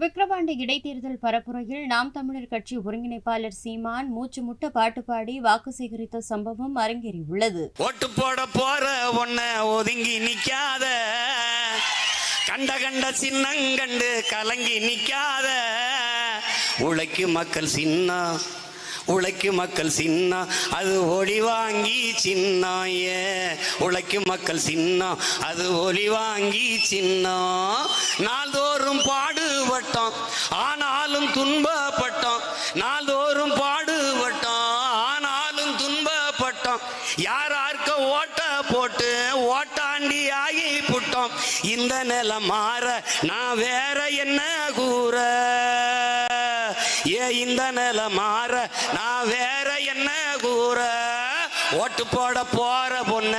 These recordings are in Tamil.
விக்கிரவாண்டி இடைத்தேர்தல் பரப்புரையில் நாம் தமிழர் கட்சி ஒருங்கிணைப்பாளர் சீமான் மூச்சு முட்ட பாட்டு பாடி வாக்கு சேகரித்த சம்பவம் அரங்கேறியுள்ளது. ஓட்டு போட போற ஒன்ன ஒதுங்கி நிக்காத. கண்ட கண்ட சின்னங்கண்டு கலங்கி நிக்காத. உழைக்கு மக்கள் சின்ன உழைக்கு மக்கள் சின்னா அது ஒளி வாங்கி சின்னாய. உழைக்கு மக்கள் சின்னா அது ஒளி வாங்கி சின்னா. துன்பப்பட்டோம். நாள்தோறும் பாடுபட்டோம். ஆனாலும் துன்பப்பட்டோம். யாரார்க்க ஓட்ட போட்டு ஓட்டாண்டி ஆகி புட்டோம். இந்த நிலை மாற நான் வேற என்ன கூற? ஏ இந்த நிலை மாற நான் வேற என்ன கூற? ஓட்டு போட போற பொண்ண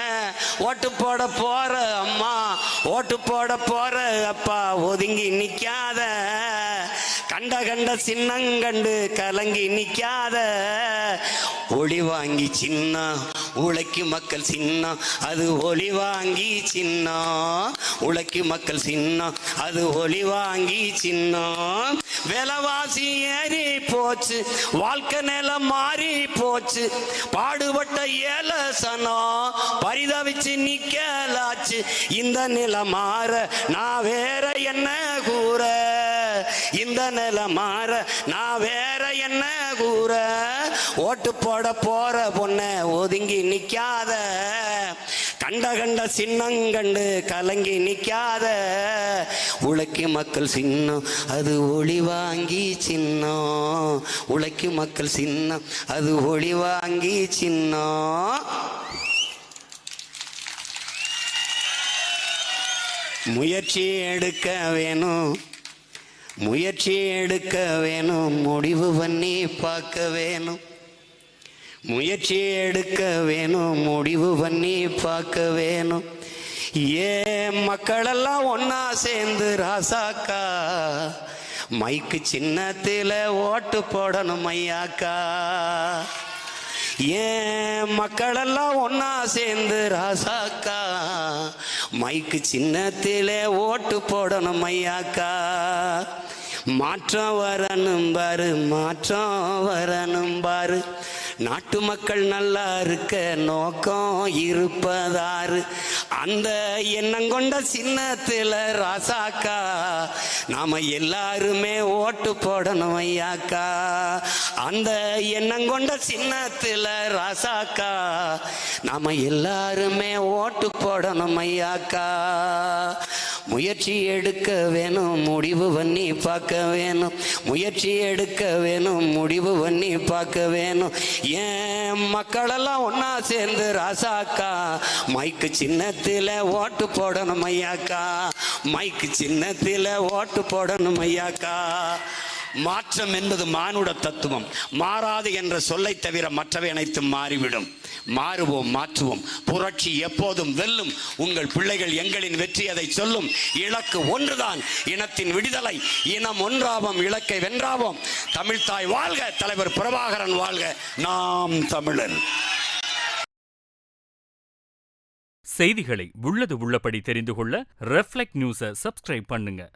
ஓட்டு போட போற அம்மா ஓட்டு போட போற அப்பா ஒதுங்கி நிக்காத கண்ட கண்ட சின்னங்கண்டு கலங்கி நிக்காத. ஒளி வாங்கி சின்ன உழைக்கு மக்கள் சின்ன அது ஒளி வாங்கி சின்ன உழைக்கு மக்கள் சின்ன அது ஒளி வாங்கி சின்ன விலவாசி ஏறி போச்சு வாழ்க்கை நிலம் மாறி போச்சு. பாடுபட்ட ஏலசனம் பரிதவிச்சு நிக்கலாச்சு. இந்த நிலம் மாற நான் வேற என்ன கூற? இந்த நில மாற நான் வேற என்ன கூற? ஓட்டு போட போற பொண்ண ஒதுங்கி நிக்காத. கண்ட கண்ட சின்னங்கண்டு கலங்கி நிக்காத. உழைக்கு மக்கள் சின்னம் அது ஒளி வாங்கி சின்னம். உழைக்கு மக்கள் சின்னம் அது ஒளி வாங்கி சின்னம். முயற்சி எடுக்க வேணும். முயற்சி எடுக்க வேணும் முடிவு பண்ணி பார்க்க வேணும். முயற்சி எடுக்க வேணும் முடிவு பண்ணி பார்க்க வேணும். ஏ மக்களெல்லாம் ஒன்னா சேர்ந்து ராசாக்கா மைக்கு சின்னத்தில் ஓட்டு போடணும் ஐயாக்கா. ஏன் மக்களெல்லாம் ஒன்னா சேர்ந்து ராசாக்கா மைக்கு சின்னத்தில் ஓட்டு போடணும் ஐயாக்கா. மாற்றம் வரணும் பாரு மாற்றம் வரணும் பாரு. நாட்டு மக்கள் நல்லா இருக்க நோக்கம் இருப்பதாரு. அந்த எண்ணம் கொண்ட சின்னத்தில் ராசாக்கா நாம எல்லாருமே ஓட்டு போடணும் ஐயாக்கா. அந்த எண்ணம் கொண்ட சின்னத்தில் ராசாக்கா நாம எல்லாருமே ஓட்டு போடணும் ஐயாக்கா. முயற்சி எடுக்க வேணும் முடிவு பண்ணி பார்க்க வேணும். முயற்சி எடுக்க வேணும் முடிவு பண்ணி பார்க்க வேணும். ஏன் மக்களெல்லாம் ஒன்னா சேர்ந்து ராசாக்கா? மைக்கு சின்னத்தில் ஓட்டு போடணும் ஐயாக்கா. மைக்கு சின்னத்தில் ஓட்டு போடணும் ஐயாக்கா. மாற்றம் என்பது மானுட தத்துவம். மாறாது என்ற சொல்லை தவிர மற்றவை அனைத்தும் மாறிவிடும். மாறுவோம் மாற்றுவோம். புரட்சி எப்போதும் வெல்லும். உங்கள் பிள்ளைகள் எங்களின் வெற்றி அதை சொல்லும். இலக்கு ஒன்றுதான். இனத்தின் விடுதலை. இனம் ஒன்றாவோம் இலக்கை வென்றாவோம். தமிழ்தாய் வாழ்க தலைவர் பிரபாகரன் வாழ்க. நாம் தமிழர் செய்திகளை உள்ளது உள்ளபடி தெரிந்து கொள்ள ரெஃப்ளெக்ட் நியூஸை சப்ஸ்கிரைப் பண்ணுங்க.